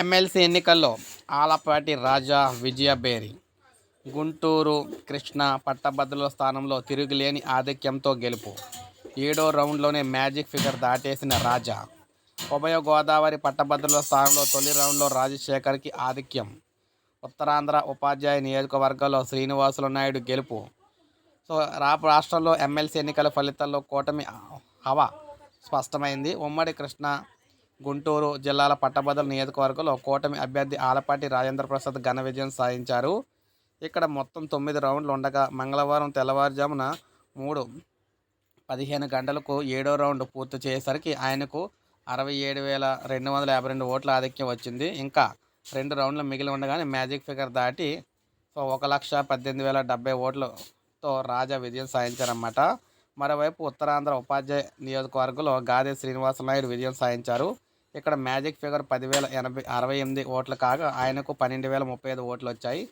MLC ఎన్నికల్లో ఆలపాటి రాజా విజయబేరి గుంటూరు కృష్ణ పట్టభద్రుల స్థానంలో తిరుగులేని ఆధిక్యంతో గెలుపు. ఏడో రౌండ్లోనే మ్యాజిక్ ఫిగర్ దాటేసిన రాజా. ఉభయ గోదావరి పట్టభద్రుల స్థానంలో తొలి రౌండ్లో రాజశేఖర్కి ఆధిక్యం. ఉత్తరాంధ్ర ఉపాధ్యాయ నియోజకవర్గంలో శ్రీనివాసులు నాయుడు గెలుపు. సో రా రాష్ట్రంలో ఎమ్మెల్సీ ఎన్నికల ఫలితాల్లో కూటమి హవా స్పష్టమైంది. ఉమ్మడి కృష్ణ గుంటూరు జిల్లాల పట్టభద్రుల నియోజకవర్గంలో కూటమి అభ్యర్థి ఆలపాటి రాజేంద్ర ప్రసాద్ ఘన విజయం సాధించారు. ఇక్కడ మొత్తం తొమ్మిది రౌండ్లు ఉండగా మంగళవారం తెల్లవారుజామున మూడు పదిహేను గంటలకు ఏడో రౌండ్ పూర్తి చేసేసరికి ఆయనకు అరవై ఏడు వేల రెండు వందల యాభై రెండు ఓట్ల ఆధిక్యం వచ్చింది. ఇంకా రెండు రౌండ్లు మిగిలి ఉండగానే మ్యాజిక్ ఫిగర్ దాటి సో ఒక లక్ష పద్దెనిమిది వేల డెబ్బై ఓట్లతో రాజా విజయం సాధించారన్నమాట. మరోవైపు ఉత్తరాంధ్ర ఉపాధ్యాయ నియోజకవర్గంలో గాదే శ్రీనివాస నాయుడు విజయం సాధించారు. ఇక్కడ మ్యాజిక్ ఫిగర్ పదివేల ఎనభై అరవై ఎనిమిది ఓట్లు కాగా ఆయనకు పన్నెండు వేల ముప్పై ఐదు ఓట్లు వచ్చాయి.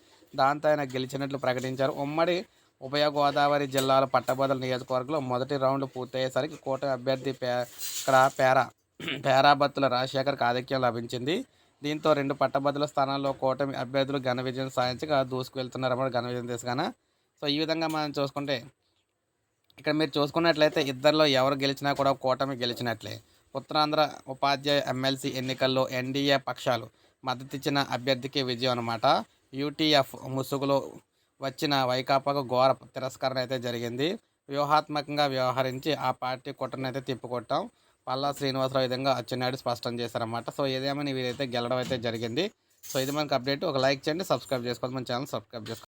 దాంతో ఆయన గెలిచినట్లు ప్రకటించారు. ఉమ్మడి ఉభయ గోదావరి జిల్లాల పట్టభద్రుల నియోజకవర్గంలో మొదటి రౌండ్ పూర్తయ్యేసరికి కూటమి అభ్యర్థి పే ఇక్కడ పేరా పేరాబత్తుల రాజశేఖర్కి ఆధిక్యం లభించింది. దీంతో రెండు పట్టభద్రుల స్థానాల్లో కూటమి అభ్యర్థులు ఘన విజయం సాధించగా దూసుకువెళ్తున్నారన్నమాట ఘన విజయం తీసుకున్న. సో ఈ విధంగా మనం చూసుకుంటే ఇక్కడ మీరు చూసుకున్నట్లయితే ఇద్దరిలో ఎవరు గెలిచినా కూడా కూటమి గెలిచినట్లే. ఉత్తరాంధ్ర ఉపాధ్యాయ ఎమ్మెల్సీ ఎన్నికల్లో ఎన్డీఏ పక్షాలు మద్దతిచ్చిన అభ్యర్థికి విజయం అనమాట యూటీఎఫ్ ముసుగులో వచ్చిన వైకాపాకు ఘోర తిరస్కరణ అయితే జరిగింది. వ్యూహాత్మకంగా వ్యవహరించి ఆ పార్టీ కుట్రను అయితే తిప్పికొట్టాం. పల్లా శ్రీనివాసరావు విధంగా అచ్చెన్నాయుడు స్పష్టం చేశారన్నమాట. సో ఏదేమని వీరైతే గెలడం అయితే జరిగింది. సో ఇది మనకు అప్డేట్. ఒక లైక్ చేయండి సబ్స్క్రైబ్ చేసుకోవాలి మన ఛానల్ సబ్స్క్రైబ్ చేసుకోండి.